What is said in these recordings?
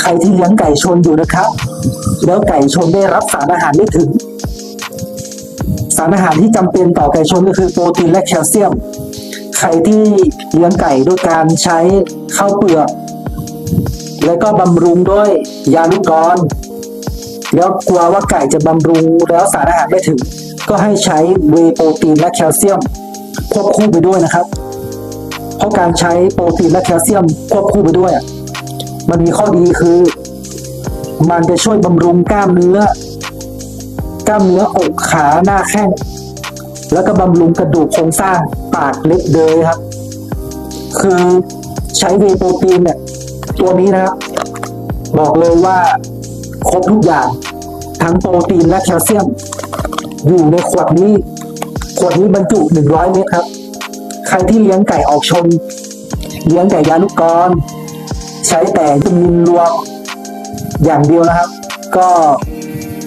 ใครที่เลี้ยงไก่ชนอยู่นะครับ แล้วไก่ชนได้รับสารอาหารไม่ถึง สารอาหารที่จำเป็นต่อไก่ชนก็คือโปรตีนและแคลเซียม ใครที่เลี้ยงไก่ด้วยการใช้ข้าวเปลือก แล้วก็บำรุงด้วยยาลูกกรอนแล้วกลัวว่าไก่จะบำรุงแล้วสารอาหารไม่ถึง ก็ให้ใช้เวโปรตีนและแคลเซียม ควบคู่ไปด้วยนะครับ เพราะการใช้โปรตีนและแคลเซียมควบคู่ไปด้วยอะ มันมีข้อดีคือ มันจะช่วยบำรุงกล้ามเนื้อ กล้ามเนื้ออกขาหน้าแข้งแล้วก็บำรุงกระดูกโครงสร้างปากเล็บเดยครับ คือใช้เวโปรตีนเนี่ย ตัวนี้นะครับ บอกเลยว่าครบทุกอย่าง ทั้งโปรตีนและแคลเซียม อยู่ในขวดนี้ ขวดนี้บรรจุ 100 เม็ดครับ ใครที่เลี้ยงไก่ออกชน เลี้ยงไก่ยาลูกกร ใช้แต่วิตามินรวมอย่างเดียวนะครับ ก็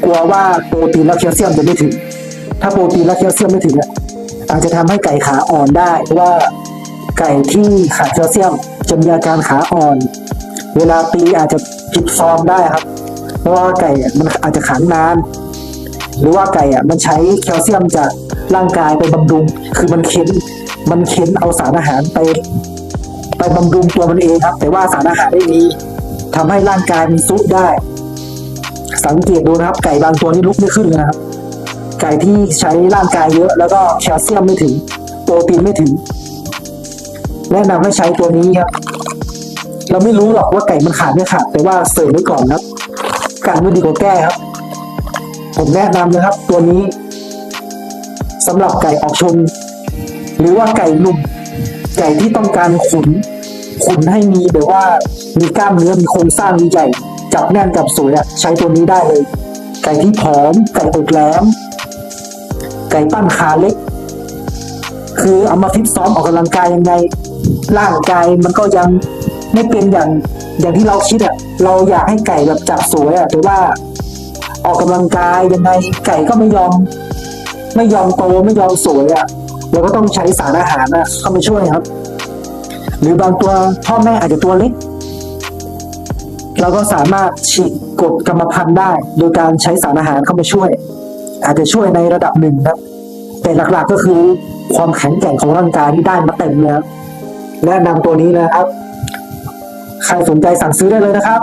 กลัวว่าโปรตีนและแคลเซียมจะไม่ถึง ถ้าโปรตีนและแคลเซียมไม่ถึงอะอาจจะทำให้ไก่ขาอ่อนได้เพราะว่าไก่ที่ขาดแคลเซียมจะมีอาการขาอ่อน เวลาตีอาจจะผิดฟอร์มได้ครับ เพราะว่าไก่อะมันอาจจะขังนานหรือว่าไก่อะมันใช้แคลเซียมจากร่างกายไปบำรุง คือมันเค้น มันเค้นเอาสารอาหารไป ไปบำรุงตัวมันเองครับ แต่ว่าสารอาหารไม่มีทำให้ร่างกายมันซุดได้ สังเกตดูนะครับ ไก่บางตัวนี่ลุกไม่ขึ้นเลยนะครับ ไก่ที่ใช้ร่างกายเยอะ แล้วก็แคลเซียมไม่ถึง โปรตีนไม่ถึง แนะนำให้ใช้ตัวนี้ครับ เราไม่รู้หรอกว่าไก่มันขาดไม่ขาดแต่ว่าเสริมไว้ก่อนครับการไม่ดีกว่าแก้ครับ ผมแนะนำนะครับ ตัวนี้สำหรับไก่ออกชนหรือว่าไก่หนุ่ม ไก่ที่ต้องการขุนขุนให้มีแบบว่ามีกล้ามเนื้อมีโครงสร้างใหญ่จับแน่นจับสวยอะใช้ตัวนี้ได้เลย ไก่ที่ผอมไก่อกแหลมไก่ปั้นขาเล็ก คือเอามาฟิตซ้อมออกกำลังกายยังไงร่างกายมันก็ยังไม่เป็นอย่างอย่างที่เราคิดอะเราอยากให้ไก่แบบจับสวยอะแต่ว่าออกกำลังกายยังไงไก่ก็ไม่ยอม ไม่ยอมโตไม่ยอมสวยอะ เราก็ต้องใช้สารอาหารนะเข้ามาช่วยครับ หรือบางตัวพ่อแม่อาจจะตัวเล็กเราก็สามารถฉีดกดกรรมพันธุ์ได้ โดยการใช้สารอาหารเข้ามาช่วย อาจจะช่วยในระดับหนึ่งครับ แต่หลักๆก็คือความแข็งแกร่งของร่างกายที่ได้มาเต็มเลยครับแนะนำตัวนี้นะครับ ใครสนใจสั่งซื้อได้เลยนะครับ